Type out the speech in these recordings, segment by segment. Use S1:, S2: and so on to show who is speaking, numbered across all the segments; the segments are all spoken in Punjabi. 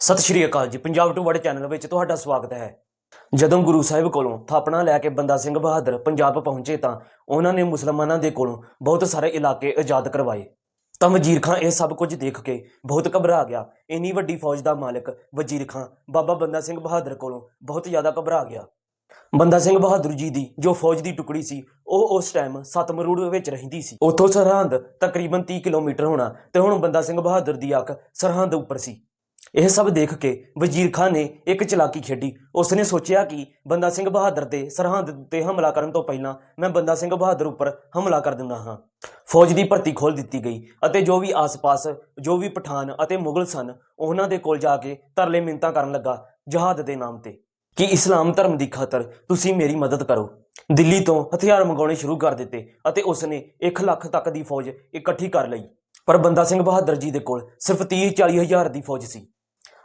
S1: ਸਤਿ ਸ਼੍ਰੀ ਅਕਾਲ ਜੀ, ਪੰਜਾਬ ਟੂ ਵਰਡ ਚੈਨਲ ਵਿੱਚ ਤੁਹਾਡਾ ਸਵਾਗਤ ਹੈ। ਜਦੋਂ ਗੁਰੂ ਸਾਹਿਬ ਕੋਲੋਂ ਥਾਪਣਾ ਲੈ ਕੇ ਬੰਦਾ ਸਿੰਘ ਬਹਾਦਰ ਪੰਜਾਬ ਪਹੁੰਚੇ ਤਾਂ ਉਹਨਾਂ ਨੇ ਮੁਸਲਮਾਨਾਂ ਦੇ ਕੋਲੋਂ ਬਹੁਤ ਸਾਰੇ ਇਲਾਕੇ ਆਜ਼ਾਦ ਕਰਵਾਏ। ਤਾਂ ਵਜ਼ੀਰ ਖਾਨ ਇਹ ਸਭ ਕੁਝ ਦੇਖ ਕੇ ਬਹੁਤ ਘਬਰਾ ਗਿਆ। ਇੰਨੀ ਵੱਡੀ ਫੌਜ ਦਾ ਮਾਲਕ ਵਜ਼ੀਰ ਖਾਨ ਬਾਬਾ ਬੰਦਾ ਸਿੰਘ ਬਹਾਦਰ ਕੋਲੋਂ ਬਹੁਤ ਜ਼ਿਆਦਾ ਘਬਰਾ ਗਿਆ। ਬੰਦਾ ਸਿੰਘ ਬਹਾਦਰ ਜੀ ਦੀ ਜੋ ਫੌਜ ਦੀ ਟੁਕੜੀ ਸੀ, ਉਹ ਉਸ ਟਾਈਮ ਸਤਮਰੂੜ ਵਿੱਚ ਰਹਿੰਦੀ ਸੀ। ਉੱਥੋਂ ਸਰਹੰਦ ਤਕਰੀਬਨ 30 ਕਿਲੋਮੀਟਰ ਹੋਣਾ ਤੇ ਹੁਣ ਬੰਦਾ ਸਿੰਘ ਬਹਾਦਰ ਦੀ ਅੱਖ ਸਰਹੰਦ ਉੱਪਰ ਸੀ। ਇਹ ਸਭ ਦੇਖ ਕੇ ਵਜ਼ੀਰ ਖਾਨ ਨੇ ਇੱਕ ਚਲਾਕੀ ਖੇਡੀ। ਉਸ ਨੇ ਸੋਚਿਆ ਕਿ ਬੰਦਾ ਸਿੰਘ ਬਹਾਦਰ ਦੇ ਸਰਹੰਦ ਤੇ ਹਮਲਾ ਕਰਨ ਤੋਂ ਪਹਿਲਾਂ ਮੈਂ ਬੰਦਾ ਸਿੰਘ ਬਹਾਦਰ ਉੱਪਰ ਹਮਲਾ ਕਰ ਦਿੰਦਾ ਹਾਂ। ਫੌਜ ਦੀ ਭਰਤੀ ਖੋਲ ਦਿੱਤੀ ਗਈ ਅਤੇ ਜੋ ਵੀ ਆਸ-ਪਾਸ, ਜੋ ਵੀ ਪਠਾਨ ਅਤੇ ਮੁਗਲ ਸਨ, ਉਹਨਾਂ ਦੇ ਕੋਲ ਜਾ ਕੇ ਤਰਲੇ ਮਿੰਤਾਂ ਕਰਨ ਲੱਗਾ ਜਹਾਦ ਦੇ ਨਾਮ ਤੇ। ਕਿ ਇਸਲਾਮ ਧਰਮ ਦੀ ਖਾਤਰ ਤੁਸੀਂ ਮੇਰੀ ਮਦਦ ਕਰੋ। ਦਿੱਲੀ ਤੋਂ ਹਥਿਆਰ ਮੰਗਾਉਣੇ ਸ਼ੁਰੂ ਕਰ ਦਿੱਤੇ ਅਤੇ ਉਸਨੇ 1 ਲੱਖ ਤੱਕ ਦੀ ਫੌਜ ਇਕੱਠੀ ਕਰ ਲਈ। ਪਰ ਬੰਦਾ ਸਿੰਘ ਬਹਾਦਰ ਜੀ ਦੇ ਕੋਲ ਸਿਰਫ 30-40 ਹਜ਼ਾਰ ਦੀ ਫੌਜ ਸੀ।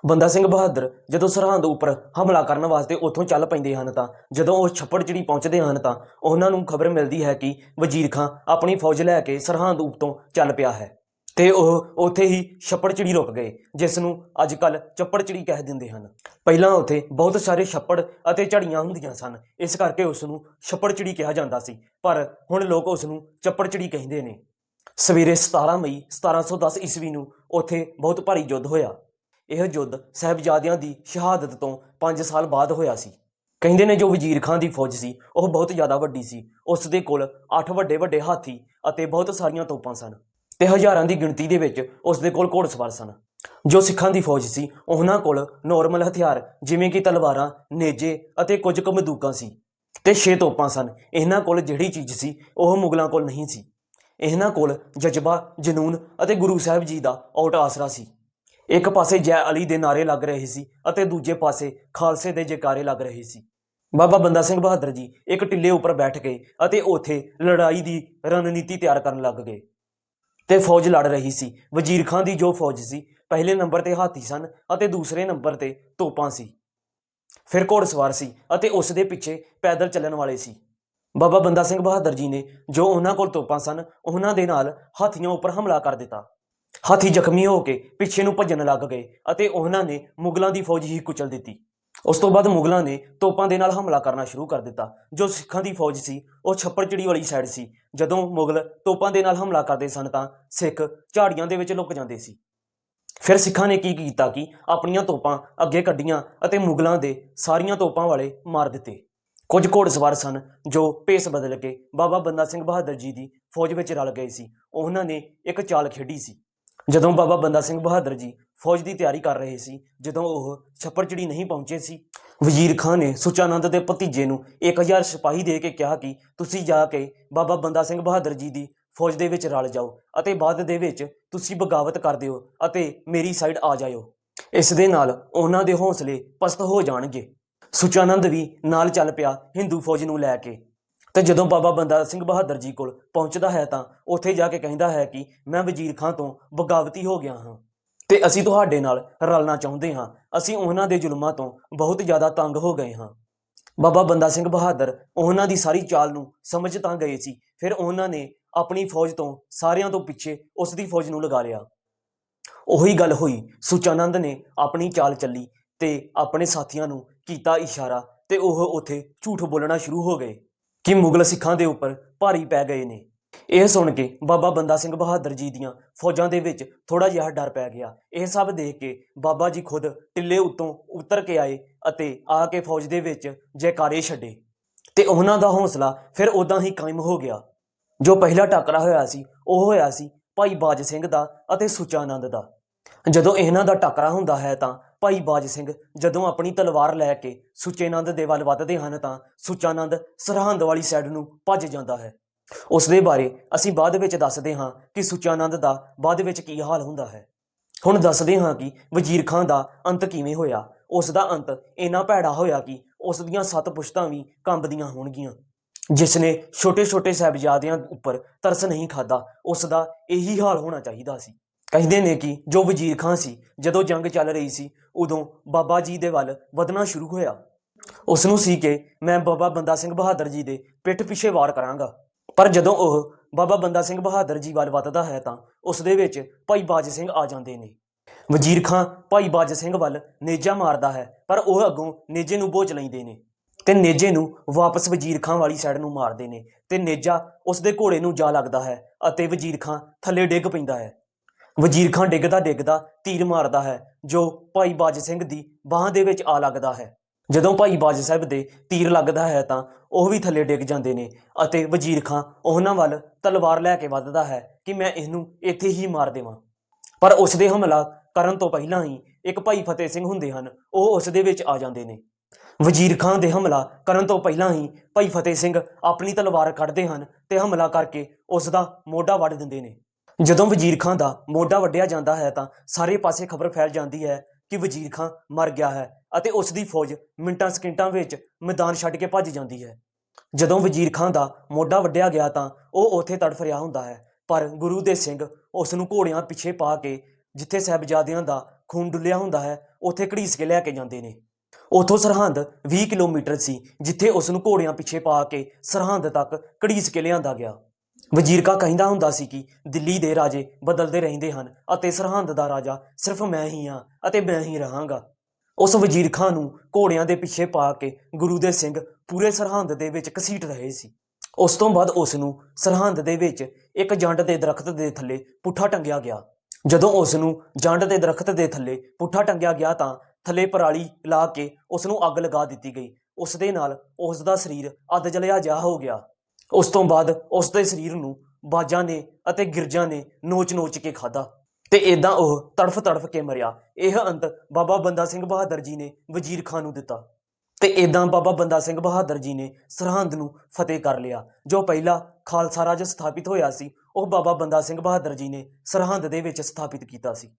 S1: ਬੰਦਾ ਸਿੰਘ ਬਹਾਦਰ ਜਦੋਂ ਸਰਹੰਦ ਉੱਪਰ ਹਮਲਾ ਕਰਨ ਵਾਸਤੇ ਉੱਥੋਂ ਚੱਲ ਪੈਂਦੇ ਹਨ ਤਾਂ, ਜਦੋਂ ਉਹ ਛੱਪੜ ਚਿੜੀ ਪਹੁੰਚਦੇ ਹਨ ਤਾਂ, ਉਹਨਾਂ ਨੂੰ ਖਬਰ ਮਿਲਦੀ ਹੈ ਕਿ ਵਜ਼ੀਰ ਖਾਂ ਆਪਣੀ ਫੌਜ ਲੈ ਕੇ ਸਰਹੰਦ ਉੱਤੋਂ ਚੱਲ ਪਿਆ ਹੈ ਤੇ ਉਹ ਉੱਥੇ ਹੀ ਛੱਪੜਚਿੜੀ ਰੁਕ ਗਏ, ਜਿਸ ਨੂੰ ਅੱਜ ਕੱਲ ਚੱਪੜਚਿੜੀ ਕਹਿ ਦਿੰਦੇ ਹਨ। ਪਹਿਲਾਂ ਉੱਥੇ ਬਹੁਤ ਸਾਰੇ ਛੱਪੜ ਅਤੇ ਝੜੀਆਂ ਹੁੰਦੀਆਂ ਸਨ, ਇਸ ਕਰਕੇ ਉਸ ਨੂੰ ਛੱਪੜਚਿੜੀ ਕਿਹਾ ਜਾਂਦਾ ਸੀ, ਪਰ ਹੁਣ ਲੋਕ ਉਸ ਨੂੰ ਚੱਪੜਚਿੜੀ ਕਹਿੰਦੇ ਨੇ। ਸਵੇਰੇ 17 ਮਈ 1710 ਈਸਵੀ ਨੂੰ ਉੱਥੇ ਬਹੁਤ ਭਾਰੀ ਯੁੱਧ ਹੋਇਆ। ਇਹ ਯੁੱਧ ਸਾਹਿਬਜ਼ਾਦਿਆਂ ਦੀ ਸ਼ਹਾਦਤ ਤੋਂ 5 ਸਾਲ ਬਾਅਦ ਹੋਇਆ ਸੀ। ਕਹਿੰਦੇ ਨੇ ਜੋ ਵਜ਼ੀਰ ਖਾਨ ਦੀ ਫੌਜ ਸੀ, ਉਹ ਬਹੁਤ ਜ਼ਿਆਦਾ ਵੱਡੀ ਸੀ। ਉਸ ਦੇ ਕੋਲ 8 ਵੱਡੇ ਵੱਡੇ ਹਾਥੀ ਅਤੇ ਬਹੁਤ ਸਾਰੀਆਂ ਤੋਪਾਂ ਸਨ ਤੇ ਹਜ਼ਾਰਾਂ ਦੀ ਗਿਣਤੀ ਦੇ ਵਿੱਚ ਉਸ ਦੇ ਕੋਲ ਘੋੜਸਵਾਰ ਸਨ। ਜੋ ਸਿੱਖਾਂ ਦੀ ਫੌਜ ਸੀ, ਉਹਨਾਂ ਕੋਲ ਨਾਰਮਲ ਹਥਿਆਰ ਜਿਵੇਂ ਕਿ ਤਲਵਾਰਾਂ, ਨੇਜੇ ਅਤੇ ਕੁਝ ਕੁ ਬੰਦੂਕਾਂ ਸੀ ਤੇ ਛੇ ਤੋਪਾਂ ਸਨ। ਇਹਨਾਂ ਕੋਲ ਜਿਹੜੀ ਚੀਜ਼ ਸੀ, ਉਹ ਮੁਗਲਾਂ ਕੋਲ ਨਹੀਂ ਸੀ। ਇਹਨਾਂ ਕੋਲ ਜਜ਼ਬਾ, ਜਨੂਨ ਅਤੇ ਗੁਰੂ ਸਾਹਿਬ ਜੀ ਦਾ ਔਟ ਆਸਰਾ ਸੀ। ਇੱਕ ਪਾਸੇ ਜੈ ਅਲੀ ਦੇ ਨਾਰੇ ਲੱਗ ਰਹੇ ਸੀ ਅਤੇ ਦੂਜੇ ਪਾਸੇ ਖਾਲਸੇ ਦੇ ਜੈਕਾਰੇ ਲੱਗ ਰਹੇ ਸੀ। ਬਾਬਾ ਬੰਦਾ ਸਿੰਘ ਬਹਾਦਰ ਜੀ ਇੱਕ ਟਿੱਲੇ ਉੱਪਰ ਬੈਠ ਗਏ ਅਤੇ ਉੱਥੇ ਲੜਾਈ ਦੀ ਰਣਨੀਤੀ ਤਿਆਰ ਕਰਨ ਲੱਗ ਗਏ। ਤੇ ਫੌਜ ਲੜ ਰਹੀ ਸੀ। ਵਜ਼ੀਰ ਖਾਨ ਦੀ ਜੋ ਫੌਜ ਸੀ, ਪਹਿਲੇ ਨੰਬਰ ਤੇ ਹਾਥੀ ਸਨ ਅਤੇ ਦੂਸਰੇ ਨੰਬਰ ਤੇ ਤੋਪਾਂ ਸੀ। ਫਿਰ ਘੋੜਸਵਾਰ ਸੀ ਅਤੇ ਉਸ ਦੇ ਪਿੱਛੇ ਪੈਦਲ ਚੱਲਣ ਵਾਲੇ ਸੀ। ਬਾਬਾ ਬੰਦਾ ਸਿੰਘ ਬਹਾਦਰ ਜੀ ਨੇ ਜੋ ਉਹਨਾਂ ਕੋਲ ਤੋਪਾਂ ਸਨ, ਉਹਨਾਂ ਦੇ ਨਾਲ ਹਾਥੀਆਂ ਉੱਪਰ ਹਮਲਾ ਕਰ ਦਿੱਤਾ। ਹਾਥੀ ਜ਼ਖਮੀ ਹੋ ਕੇ ਪਿੱਛੇ ਨੂੰ ਭੱਜਣ ਲੱਗ ਗਏ ਅਤੇ ਉਹਨਾਂ ਨੇ ਮੁਗਲਾਂ ਦੀ ਫੌਜ ਹੀ ਕੁਚਲ ਦਿੱਤੀ। ਉਸ ਤੋਂ ਬਾਅਦ ਮੁਗਲਾਂ ਨੇ ਤੋਪਾਂ ਦੇ ਨਾਲ ਹਮਲਾ ਕਰਨਾ ਸ਼ੁਰੂ ਕਰ ਦਿੱਤਾ। ਜੋ ਸਿੱਖਾਂ ਦੀ ਫੌਜ ਸੀ, ਉਹ ਛੱਪੜਚਿੜੀ ਵਾਲੀ ਸਾਈਡ ਸੀ। ਜਦੋਂ ਮੁਗਲ ਤੋਪਾਂ ਦੇ ਨਾਲ ਹਮਲਾ ਕਰਦੇ ਸਨ ਤਾਂ ਸਿੱਖ ਝਾੜੀਆਂ ਦੇ ਵਿੱਚ ਲੁਕ ਜਾਂਦੇ ਸੀ। ਫਿਰ ਸਿੱਖਾਂ ਨੇ ਕੀ ਕੀਤਾ ਕਿ ਆਪਣੀਆਂ ਤੋਪਾਂ ਅੱਗੇ ਕੱਢੀਆਂ ਅਤੇ ਮੁਗਲਾਂ ਦੇ ਸਾਰੀਆਂ ਤੋਪਾਂ ਵਾਲੇ ਮਾਰ ਦਿੱਤੇ। ਕੁਝ ਘੋੜਸਵਾਰ ਸਨ ਜੋ ਭੇਸ ਬਦਲ ਕੇ ਬਾਬਾ ਬੰਦਾ ਸਿੰਘ ਬਹਾਦਰ ਜੀ ਦੀ ਫੌਜ ਵਿੱਚ ਰਲ ਗਏ ਸੀ। ਉਹਨਾਂ ਨੇ ਇੱਕ ਚਾਲ ਖੇਡੀ ਸੀ। ਜਦੋਂ ਬਾਬਾ ਬੰਦਾ ਸਿੰਘ ਬਹਾਦਰ ਜੀ ਫੌਜ ਦੀ ਤਿਆਰੀ ਕਰ ਰਹੇ ਸੀ, ਜਦੋਂ ਉਹ ਛੱਪੜਚਿੜੀ ਨਹੀਂ ਪਹੁੰਚੇ ਸੀ, ਵਜ਼ੀਰ ਖਾਨ ਨੇ ਸੁਚਾਨੰਦ ਦੇ ਭਤੀਜੇ ਨੂੰ 1000 ਸਿਪਾਹੀ ਦੇ ਕੇ ਕਿਹਾ ਕਿ ਤੁਸੀਂ ਜਾ ਕੇ ਬਾਬਾ ਬੰਦਾ ਸਿੰਘ ਬਹਾਦਰ ਜੀ ਦੀ ਫੌਜ ਦੇ ਵਿੱਚ ਰਲ ਜਾਓ ਅਤੇ ਬਾਅਦ ਦੇ ਵਿੱਚ ਤੁਸੀਂ ਬਗਾਵਤ ਕਰ ਦਿਓ ਅਤੇ ਮੇਰੀ ਸਾਈਡ ਆ ਜਾਇਓ। ਇਸ ਦੇ ਨਾਲ ਉਹਨਾਂ ਦੇ ਹੌਸਲੇ ਪਸਤ ਹੋ ਜਾਣਗੇ। ਸੁਚਾਨੰਦ ਵੀ ਨਾਲ ਚੱਲ ਪਿਆ ਹਿੰਦੂ ਫੌਜ ਨੂੰ ਲੈ ਕੇ। ਤੇ ਜਦੋਂ ਬਾਬਾ ਬੰਦਾ ਸਿੰਘ ਬਹਾਦਰ ਜੀ ਕੋਲ ਪਹੁੰਚਦਾ ਹੈ ਤਾਂ ਉੱਥੇ ਜਾ ਕੇ ਕਹਿੰਦਾ ਹੈ ਕਿ ਮੈਂ ਵਜ਼ੀਰ ਖਾਂ ਤੋਂ ਬਗਾਵਤੀ ਹੋ ਗਿਆ ਹਾਂ ਤੇ ਅਸੀਂ ਤੁਹਾਡੇ ਨਾਲ ਰਲਣਾ ਚਾਹੁੰਦੇ ਹਾਂ। ਅਸੀਂ ਉਹਨਾਂ ਦੇ ਜ਼ੁਲਮਾਂ ਤੋਂ ਬਹੁਤ ਜ਼ਿਆਦਾ ਤੰਗ ਹੋ ਗਏ ਹਾਂ। ਬਾਬਾ ਬੰਦਾ ਸਿੰਘ ਬਹਾਦਰ ਉਹਨਾਂ ਦੀ ਸਾਰੀ ਚਾਲ ਨੂੰ ਸਮਝ ਤਾਂ ਗਏ ਸੀ, ਫਿਰ ਉਹਨਾਂ ਨੇ ਆਪਣੀ ਫੌਜ ਤੋਂ ਸਾਰਿਆਂ ਤੋਂ ਪਿੱਛੇ ਉਸ ਦੀ ਫੌਜ ਨੂੰ ਲਗਾ ਲਿਆ। ਉਹੀ ਗੱਲ ਹੋਈ। ਸੁਚਾਨੰਦ ਨੇ ਆਪਣੀ ਚਾਲ ਚੱਲੀ ਤੇ ਆਪਣੇ ਸਾਥੀਆਂ ਨੂੰ ਕੀਤਾ ਇਸ਼ਾਰਾ ਤੇ ਉਹ ਉੱਥੇ ਝੂਠ ਬੋਲਣਾ ਸ਼ੁਰੂ ਹੋ ਗਏ। ਕਿ ਮੁਗਲ ਸਿੱਖਾਂ ਦੇ ਉੱਪਰ ਭਾਰੀ ਪੈ ਗਏ ਨੇ। ਇਹ ਸੁਣ ਕੇ ਬਾਬਾ ਬੰਦਾ ਸਿੰਘ ਬਹਾਦਰ ਜੀ ਦੀਆਂ ਫੌਜਾਂ ਦੇ ਵਿੱਚ ਥੋੜਾ ਜਿਹਾ ਡਰ ਪੈ ਗਿਆ। ਇਹ ਸਭ ਦੇਖ ਕੇ ਬਾਬਾ ਜੀ ਖੁਦ ਟਿੱਲੇ ਉੱਤੋਂ ਉਤਰ ਕੇ ਆਏ ਅਤੇ ਆ ਕੇ ਫੌਜ ਦੇ ਵਿੱਚ ਜੈਕਾਰੇ ਛੱਡੇ। ਤੇ ਉਹਨਾਂ ਦਾ ਹੌਸਲਾ ਫਿਰ ਉਦਾਂ ਹੀ ਕਾਇਮ ਹੋ ਗਿਆ। ਜੋ ਪਹਿਲਾ ਟਾਕਰਾ ਹੋਇਆ ਸੀ, ਉਹ ਹੋਇਆ ਸੀ ਭਾਈ ਬਾਜ ਸਿੰਘ ਦਾ ਅਤੇ ਸੁਚਾਨੰਦ ਦਾ। ਜਦੋਂ ਇਹਨਾਂ ਦਾ ਟਾਕਰਾ ਹੁੰਦਾ ਹੈ ਤਾਂ ਭਾਈ ਬਾਜ ਸਿੰਘ ਜਦੋਂ ਆਪਣੀ ਤਲਵਾਰ ਲੈ ਕੇ ਸੁਚੇਨੰਦ ਦੇ ਵੱਲ ਵੱਧਦੇ ਹਨ ਤਾਂ ਸੁਚਾਨੰਦ ਸਰਹੰਦ ਵਾਲੀ ਸਾਈਡ ਨੂੰ ਭੱਜ ਜਾਂਦਾ ਹੈ। ਉਸ ਦੇ ਬਾਰੇ ਅਸੀਂ ਬਾਅਦ ਵਿੱਚ ਦੱਸਦੇ ਹਾਂ ਕਿ ਸੁਚਾਨੰਦ ਦਾ ਬਾਅਦ ਵਿੱਚ ਕੀ ਹਾਲ ਹੁੰਦਾ ਹੈ। ਹੁਣ ਦੱਸਦੇ ਹਾਂ ਕਿ ਵਜ਼ੀਰ ਖਾਨ ਦਾ ਅੰਤ ਕਿਵੇਂ ਹੋਇਆ। ਉਸ ਦਾ ਅੰਤ ਇੰਨਾ ਭੈੜਾ ਹੋਇਆ ਕਿ ਉਸ ਦੀਆਂ ਸੱਤ ਪੁਸ਼ਤਾਂ ਵੀ ਕੰਬਦੀਆਂ ਹੋਣਗੀਆਂ। ਜਿਸ ਨੇ ਛੋਟੇ-ਛੋਟੇ ਸਾਹਿਬਜ਼ਾਦਿਆਂ ਉੱਪਰ ਤਰਸ ਨਹੀਂ ਖਾਦਾ ਉਸ ਦਾ ਇਹੀ ਹਾਲ ਹੋਣਾ ਚਾਹੀਦਾ ਸੀ। ਕਹਿੰਦੇ ਨੇ ਕਿ ਜੋ ਵਜ਼ੀਰ ਖਾਨ ਸੀ, ਜਦੋਂ ਜੰਗ ਚੱਲ ਰਹੀ ਸੀ, ਉਦੋਂ ਬਾਬਾ ਜੀ ਦੇ ਵੱਲ ਵਧਣਾ ਸ਼ੁਰੂ ਹੋਇਆ। ਉਸ ਨੂੰ ਸੀ ਕਿ ਮੈਂ ਬਾਬਾ ਬੰਦਾ ਸਿੰਘ ਬਹਾਦਰ ਜੀ ਦੇ ਪਿੱਠ ਪਿੱਛੇ ਵਾਰ ਕਰਾਂਗਾ। ਪਰ ਜਦੋਂ ਉਹ ਬਾਬਾ ਬੰਦਾ ਸਿੰਘ ਬਹਾਦਰ ਜੀ ਵੱਲ ਵੱਧਦਾ ਹੈ ਤਾਂ ਉਸ ਦੇ ਵਿੱਚ ਭਾਈ ਬਾਜ ਸਿੰਘ ਆ ਜਾਂਦੇ ਨੇ। ਵਜ਼ੀਰ ਖਾਂ ਭਾਈ ਬਾਜ ਸਿੰਘ ਵੱਲ ਨੇਜਾ ਮਾਰਦਾ ਹੈ, ਪਰ ਉਹ ਅੱਗੋਂ ਨੇਜੇ ਨੂੰ ਬੋਝ ਲੈਂਦੇ ਨੇ ਤੇ ਨੇਜੇ ਨੂੰ ਵਾਪਸ ਵਜ਼ੀਰ ਖਾਂ ਵਾਲੀ ਸਾਈਡ ਨੂੰ ਮਾਰਦੇ ਨੇ ਤੇ ਨੇਜਾ ਉਸ ਦੇ ਘੋੜੇ ਨੂੰ ਜਾ ਲੱਗਦਾ ਹੈ ਅਤੇ ਵਜ਼ੀਰ ਖਾਂ ਥੱਲੇ ਡਿੱਗ ਪੈਂਦਾ ਹੈ। ਵਜ਼ੀਰ ਖਾਂ ਡਿੱਗਦਾ ਡਿੱਗਦਾ ਤੀਰ ਮਾਰਦਾ ਹੈ, ਜੋ ਭਾਈ ਬਾਜ ਸਿੰਘ ਦੀ ਬਾਹ ਦੇ ਵਿੱਚ ਆ ਲੱਗਦਾ ਹੈ। ਜਦੋਂ ਭਾਈ ਬਾਜ ਸਾਹਿਬ ਦੇ ਤੀਰ ਲੱਗਦਾ ਹੈ ਤਾਂ ਉਹ ਵੀ ਥੱਲੇ ਡਿੱਗ ਜਾਂਦੇ ਨੇ ਅਤੇ ਵਜ਼ੀਰ ਖਾਂ ਉਹਨਾਂ ਵੱਲ ਤਲਵਾਰ ਲੈ ਕੇ ਵੱਧਦਾ ਹੈ ਕਿ ਮੈਂ ਇਹਨੂੰ ਇੱਥੇ ਹੀ ਮਾਰ ਦੇਵਾਂ। ਪਰ ਉਸ ਦੇ ਹਮਲਾ ਕਰਨ ਤੋਂ ਪਹਿਲਾਂ ਹੀ ਇੱਕ ਭਾਈ ਫਤਿਹ ਸਿੰਘ ਹੁੰਦੇ ਹਨ, ਉਹ ਉਸ ਦੇ ਵਿੱਚ ਆ ਜਾਂਦੇ ਨੇ। ਵਜ਼ੀਰ ਖਾਨ ਦੇ ਹਮਲਾ ਕਰਨ ਤੋਂ ਪਹਿਲਾਂ ਹੀ ਭਾਈ ਫਤਿਹ ਸਿੰਘ ਆਪਣੀ ਤਲਵਾਰ ਕੱਢਦੇ ਹਨ ਤੇ ਹਮਲਾ ਕਰਕੇ ਉਸ ਦਾ ਮੋਢਾ ਵੱਢ ਦਿੰਦੇ ਨੇ। ਜਦੋਂ ਵਜ਼ੀਰ ਖਾਂ ਦਾ ਮੋਢਾ ਵੱਢਿਆ ਜਾਂਦਾ ਹੈ ਤਾਂ ਸਾਰੇ ਪਾਸੇ ਖਬਰ ਫੈਲ ਜਾਂਦੀ ਹੈ ਕਿ ਵਜ਼ੀਰ ਖਾਂ ਮਰ ਗਿਆ ਹੈ ਅਤੇ ਉਸ ਦੀ ਫੌਜ ਮਿੰਟਾਂ ਸਕਿੰਟਾਂ ਵਿੱਚ ਮੈਦਾਨ ਛੱਡ ਕੇ ਭੱਜ ਜਾਂਦੀ ਹੈ। ਜਦੋਂ ਵਜ਼ੀਰ ਖਾਂ ਦਾ ਮੋਢਾ ਵੱਢਿਆ ਗਿਆ ਤਾਂ ਉਹ ਉੱਥੇ ਤੜਫ ਰਿਹਾ ਹੁੰਦਾ ਹੈ, ਪਰ ਗੁਰੂ ਦੇ ਸਿੰਘ ਉਸ ਨੂੰ ਘੋੜਿਆਂ ਪਿੱਛੇ ਪਾ ਕੇ ਜਿੱਥੇ ਸਾਹਿਬਜ਼ਾਦਿਆਂ ਦਾ ਖੂਨ ਡੁੱਲਿਆ ਹੁੰਦਾ ਹੈ, ਉੱਥੇ ਘੜੀਸ ਕੇ ਲੈ ਕੇ ਜਾਂਦੇ ਨੇ। ਉਥੋਂ ਸਰਹੰਦ 20 ਕਿਲੋਮੀਟਰ ਸੀ, ਜਿੱਥੇ ਉਸ ਨੂੰ ਘੋੜਿਆਂ ਪਿੱਛੇ ਪਾ ਕੇ ਸਰਹੰਦ ਤੱਕ ਘੜੀਸ ਕੇ ਲਿਆਂਦਾ ਗਿਆ। ਵਜ਼ੀਰ ਕਾ ਕਹਿੰਦਾ ਹੁੰਦਾ ਸੀ ਕਿ ਦਿੱਲੀ ਦੇ ਰਾਜੇ ਬਦਲਦੇ ਰਹਿੰਦੇ ਹਨ ਅਤੇ ਸਰਹੰਦ ਦਾ ਰਾਜਾ ਸਿਰਫ ਮੈਂ ਹੀ ਹਾਂ ਅਤੇ ਮੈਂ ਹੀ ਰਹਾਂਗਾ। ਉਸ ਵਜ਼ੀਰ ਖਾਨ ਨੂੰ ਘੋੜਿਆਂ ਦੇ ਪਿੱਛੇ ਪਾ ਕੇ ਗੁਰੂ ਦੇ ਸਿੰਘ ਪੂਰੇ ਸਰਹੰਦ ਦੇ ਵਿੱਚ ਘਸੀਟ ਰਹੇ ਸੀ। ਉਸ ਤੋਂ ਬਾਅਦ ਉਸ ਨੂੰ ਸਰਹੰਦ ਦੇ ਵਿੱਚ ਇੱਕ ਜੰਡ ਦੇ ਦਰਖਤ ਦੇ ਥੱਲੇ ਪੁੱਠਾ ਟੰਗਿਆ ਗਿਆ। ਜਦੋਂ ਉਸ ਨੂੰ ਜੰਡ ਦੇ ਦਰਖਤ ਦੇ ਥੱਲੇ ਪੁੱਠਾ ਟੰਗਿਆ ਗਿਆ ਤਾਂ ਥੱਲੇ ਪਰਾਲੀ ਲਾ ਕੇ ਉਸ ਨੂੰ ਅੱਗ ਲਗਾ ਦਿੱਤੀ ਗਈ। ਉਸ ਦੇ ਨਾਲ ਉਸ ਦਾ ਸਰੀਰ ਅੱਧ ਜਲਿਆ ਜਾ ਹੋ ਗਿਆ। ਉਸ ਤੋਂ ਬਾਅਦ ਉਸ ਦੇ ਸਰੀਰ ਨੂੰ ਬਾਜਾਂ ਨੇ ਅਤੇ ਗਿਰਜਾਂ ਨੇ ਨੋਚ-ਨੋਚ ਕੇ ਖਾਦਾ ਤੇ ਇਦਾਂ ਉਹ ਤੜਫ ਤੜਫ ਕੇ ਮਰਿਆ। ਇਹ ਅੰਤ ਬਾਬਾ ਬੰਦਾ ਸਿੰਘ ਬਹਾਦਰ ਜੀ ਨੇ ਵਜ਼ੀਰ ਖਾਨ ਨੂੰ ਦਿੱਤਾ। ਤੇ ਇਦਾਂ ਬਾਬਾ ਬੰਦਾ ਸਿੰਘ ਬਹਾਦਰ ਜੀ ਨੇ ਸਰਹੰਦ ਨੂੰ ਫਤਿਹ ਕਰ ਲਿਆ। ਜੋ ਪਹਿਲਾ ਖਾਲਸਾ ਰਾਜ ਸਥਾਪਿਤ ਹੋਇਆ ਸੀ, ਉਹ ਬਾਬਾ ਬੰਦਾ ਸਿੰਘ ਬਹਾਦਰ ਜੀ ਨੇ ਸਰਹੰਦ ਦੇ ਵਿੱਚ ਸਥਾਪਿਤ ਕੀਤਾ ਸੀ।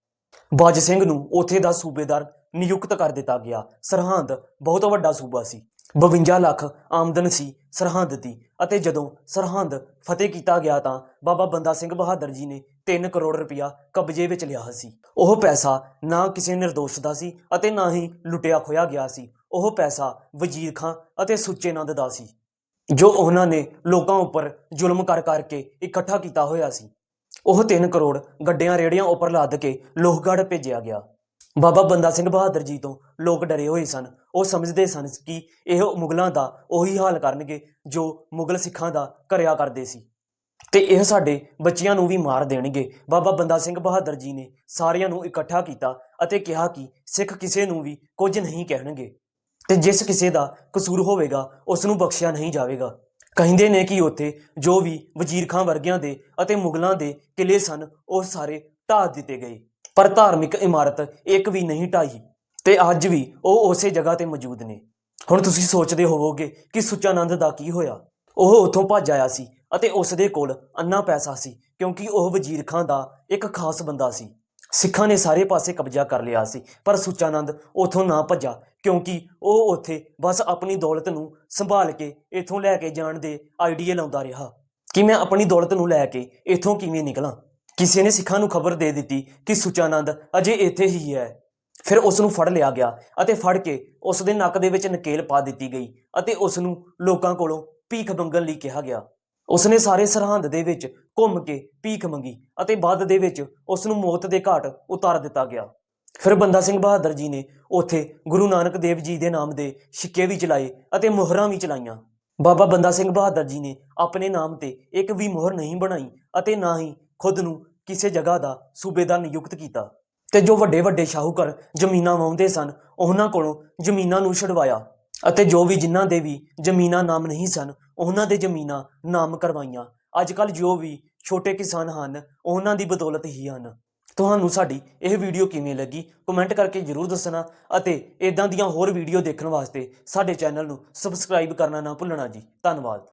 S1: ਬਾਜ ਸਿੰਘ ਨੂੰ ਉੱਥੇ ਦਾ ਸੂਬੇਦਾਰ ਨਿਯੁਕਤ ਕਰ ਦਿੱਤਾ ਗਿਆ। ਸਰਹੰਦ ਬਹੁਤ ਵੱਡਾ ਸੂਬਾ ਸੀ। 52 ਲੱਖ ਆਮਦਨ ਸੀ, ਸਰਹੰਦ ਦੀ। ਅਤੇ ਜਦੋਂ ਸਰਹੰਦ ਫਤਿਹ ਕੀਤਾ ਗਿਆ ਤਾਂ ਬਾਬਾ ਬੰਦਾ ਸਿੰਘ ਬਹਾਦਰ ਜੀ ਨੇ 3 ਕਰੋੜ ਰੁਪਇਆ ਕਬਜ਼ੇ ਵਿੱਚ ਲਿਆ ਸੀ। ਉਹ ਪੈਸਾ ਨਾ ਕਿਸੇ ਨਿਰਦੋਸ਼ ਦਾ ਸੀ ਅਤੇ ਨਾ ਹੀ ਲੁੱਟਿਆ ਖੋਇਆ ਗਿਆ ਸੀ। ਉਹ ਪੈਸਾ ਵਜ਼ੀਰ ਖਾਂ ਅਤੇ ਸੁੱਚੇ ਨੰਦ ਦਾ ਸੀ, ਜੋ ਉਹਨਾਂ ਨੇ ਲੋਕਾਂ ਉੱਪਰ ਜ਼ੁਲਮ ਕਰ ਕਰਕੇ ਇਕੱਠਾ ਕੀਤਾ ਹੋਇਆ ਸੀ। ਉਹ 3 ਕਰੋੜ ਗੱਡਿਆਂ ਰੇੜੀਆਂ ਉੱਪਰ ਲੱਦ ਕੇ ਲੋਹਗੜ੍ਹ ਭੇਜਿਆ ਗਿਆ। ਬਾਬਾ ਬੰਦਾ ਸਿੰਘ ਬਹਾਦਰ ਜੀ ਤੋਂ ਲੋਕ ਡਰੇ ਹੋਏ ਸਨ। ਉਹ ਸਮਝਦੇ ਸਨ ਕਿ ਇਹ ਮੁਗਲਾਂ ਦਾ ਉਹੀ ਹਾਲ ਕਰਨਗੇ ਜੋ ਮੁਗਲ ਸਿੱਖਾਂ ਦਾ ਕਰਿਆ ਕਰਦੇ ਸੀ। ਤੇ ਇਹ ਸਾਡੇ ਬੱਚਿਆਂ ਨੂੰ ਵੀ ਮਾਰ ਦੇਣਗੇ। ਬਾਬਾ ਬੰਦਾ ਸਿੰਘ ਬਹਾਦਰ ਜੀ ਨੇ ਸਾਰਿਆਂ ਨੂੰ ਇਕੱਠਾ ਕੀਤਾ ਅਤੇ ਕਿਹਾ ਕਿ ਸਿੱਖ ਕਿਸੇ ਨੂੰ ਵੀ ਕੁਝ ਨਹੀਂ ਕਹਿਣਗੇ। ਤੇ ਜਿਸ ਕਿਸੇ ਦਾ ਕਸੂਰ ਹੋਵੇਗਾ, ਉਸ ਨੂੰ ਬਖਸ਼ਿਆ ਨਹੀਂ ਜਾਵੇਗਾ। ਕਹਿੰਦੇ ਨੇ ਕਿ ਉੱਥੇ ਜੋ ਵੀ ਵਜ਼ੀਰ ਖਾਂ ਵਰਗਿਆਂ ਦੇ ਅਤੇ ਮੁਗਲਾਂ ਦੇ ਕਿਲੇ ਸਨ, ਉਹ ਸਾਰੇ ਢਾਹ ਦਿੱਤੇ ਗਏ। ਪਰ ਧਾਰਮਿਕ ਇਮਾਰਤ ਇੱਕ ਵੀ ਨਹੀਂ ਢਾਈ ਤੇ ਅੱਜ ਵੀ ਉਹ ਉਸੇ ਜਗ੍ਹਾ ਤੇ ਮੌਜੂਦ ਨੇ। ਹੁਣ ਤੁਸੀਂ ਸੋਚਦੇ ਹੋਵੋਗੇ ਕਿ ਸੁਚਾਨੰਦ ਦਾ ਕੀ ਹੋਇਆ? ਉਹ ਉੱਥੋਂ ਭੱਜ ਆਇਆ ਸੀ ਅਤੇ ਉਸ ਦੇ ਕੋਲ ਅੰਨਾ ਪੈਸਾ ਸੀ, ਕਿਉਂਕਿ ਉਹ ਵਜ਼ੀਰ ਖਾਂ ਦਾ ਇੱਕ ਖਾਸ ਬੰਦਾ ਸੀ। ਸਿੱਖਾਂ ਨੇ ਸਾਰੇ ਪਾਸੇ ਕਬਜ਼ਾ ਕਰ ਲਿਆ ਸੀ, ਪਰ ਸੁਚਾਨੰਦ ਉਥੋਂ ਨਾ ਭੱਜਾ, ਕਿਉਂਕਿ ਉਹ ਉੱਥੇ ਬਸ ਆਪਣੀ ਦੌਲਤ ਨੂੰ ਸੰਭਾਲ ਕੇ ਇਥੋਂ ਲੈ ਕੇ ਜਾਣ ਦੇ ਆਈਡੀਆ ਲਾਉਂਦਾ ਰਿਹਾ। ਕਿ ਮੈਂ ਆਪਣੀ ਦੌਲਤ ਨੂੰ ਲੈ ਕੇ ਇਥੋਂ ਕਿਵੇਂ ਨਿਕਲਾਂ? ਕਿਸੇ ਨੇ ਸਿੱਖਾਂ ਨੂੰ ਖਬਰ ਦੇ ਦਿੱਤੀ ਕਿ ਸੁਚਾਨੰਦ ਅਜੇ ਇੱਥੇ ਹੀ ਹੈ। ਫਿਰ ਉਸ ਨੂੰ ਫੜ ਲਿਆ ਗਿਆ ਅਤੇ ਫੜ ਕੇ ਉਸ ਦੇ ਨੱਕ ਦੇ ਵਿੱਚ ਨਕੇਲ ਪਾ ਦਿੱਤੀ ਗਈ ਅਤੇ ਉਸ ਨੂੰ ਲੋਕਾਂ ਕੋਲੋਂ ਭੀਖ ਮੰਗਣ ਲਈ ਕਿਹਾ ਗਿਆ। ਉਸ ਨੇ ਸਾਰੇ ਸਰਹੰਦ ਦੇ ਵਿੱਚ ਘੁੰਮ ਕੇ ਭੀਖ ਮੰਗੀ ਅਤੇ ਬਾਅਦ ਦੇ ਵਿੱਚ ਉਸ ਨੂੰ ਮੌਤ ਦੇ ਘਾਟ ਉਤਾਰ ਦਿੱਤਾ ਗਿਆ। ਫਿਰ ਬੰਦਾ ਸਿੰਘ ਬਹਾਦਰ ਜੀ ਨੇ ਉੱਥੇ ਗੁਰੂ ਨਾਨਕ ਦੇਵ ਜੀ ਦੇ ਨਾਮ ਦੇ ਸਿੱਕੇ ਵੀ ਚਲਾਏ ਅਤੇ ਮੋਹਰਾਂ ਵੀ ਚਲਾਈਆਂ। ਬਾਬਾ ਬੰਦਾ ਸਿੰਘ ਬਹਾਦਰ ਜੀ ਨੇ ਆਪਣੇ ਨਾਮ ਤੇ ਇੱਕ ਵੀ ਮੋਹਰ ਨਹੀਂ ਬਣਾਈ ਅਤੇ ਨਾ ਹੀ ਖੁਦ ਨੂੰ ਕਿਸੇ ਜਗ੍ਹਾ ਦਾ ਸੂਬੇਦਾਰ ਨਿਯੁਕਤ ਕੀਤਾ ਤੇ ਜੋ ਵੱਡੇ ਵੱਡੇ ਸ਼ਾਹੂਕਾਰ ਜ਼ਮੀਨਾਂ ਵਾਉਂਦੇ ਸਨ, ਉਹਨਾਂ ਕੋਲੋਂ ਜ਼ਮੀਨਾਂ ਨੂੰ ਛਡਵਾਇਆ ਅਤੇ ਜੋ ਵੀ ਜਿਨ੍ਹਾਂ ਦੇ ਵੀ ਜ਼ਮੀਨਾਂ ਨਾਮ ਨਹੀਂ ਸਨ, ਉਹਨਾਂ ਦੇ ਜ਼ਮੀਨਾਂ ਨਾਮ ਕਰਵਾਈਆਂ। ਅੱਜ ਕੱਲ ਜੋ ਵੀ ਛੋਟੇ ਕਿਸਾਨ ਹਨ, ਉਹਨਾਂ ਦੀ ਬਦੌਲਤ ਹੀ ਹਨ। ਤੁਹਾਨੂੰ ਸਾਡੀ ਇਹ ਵੀਡੀਓ ਕਿਵੇਂ ਲੱਗੀ, ਕਮੈਂਟ ਕਰਕੇ ਜਰੂਰ ਦੱਸਣਾ ਅਤੇ ਇਦਾਂ ਦੀਆਂ ਹੋਰ ਵੀਡੀਓ ਦੇਖਣ ਵਾਸਤੇ ਸਾਡੇ ਚੈਨਲ ਨੂੰ ਸਬਸਕ੍ਰਾਈਬ ਕਰਨਾ ਨਾ ਭੁੱਲਣਾ ਜੀ। ਧੰਨਵਾਦ।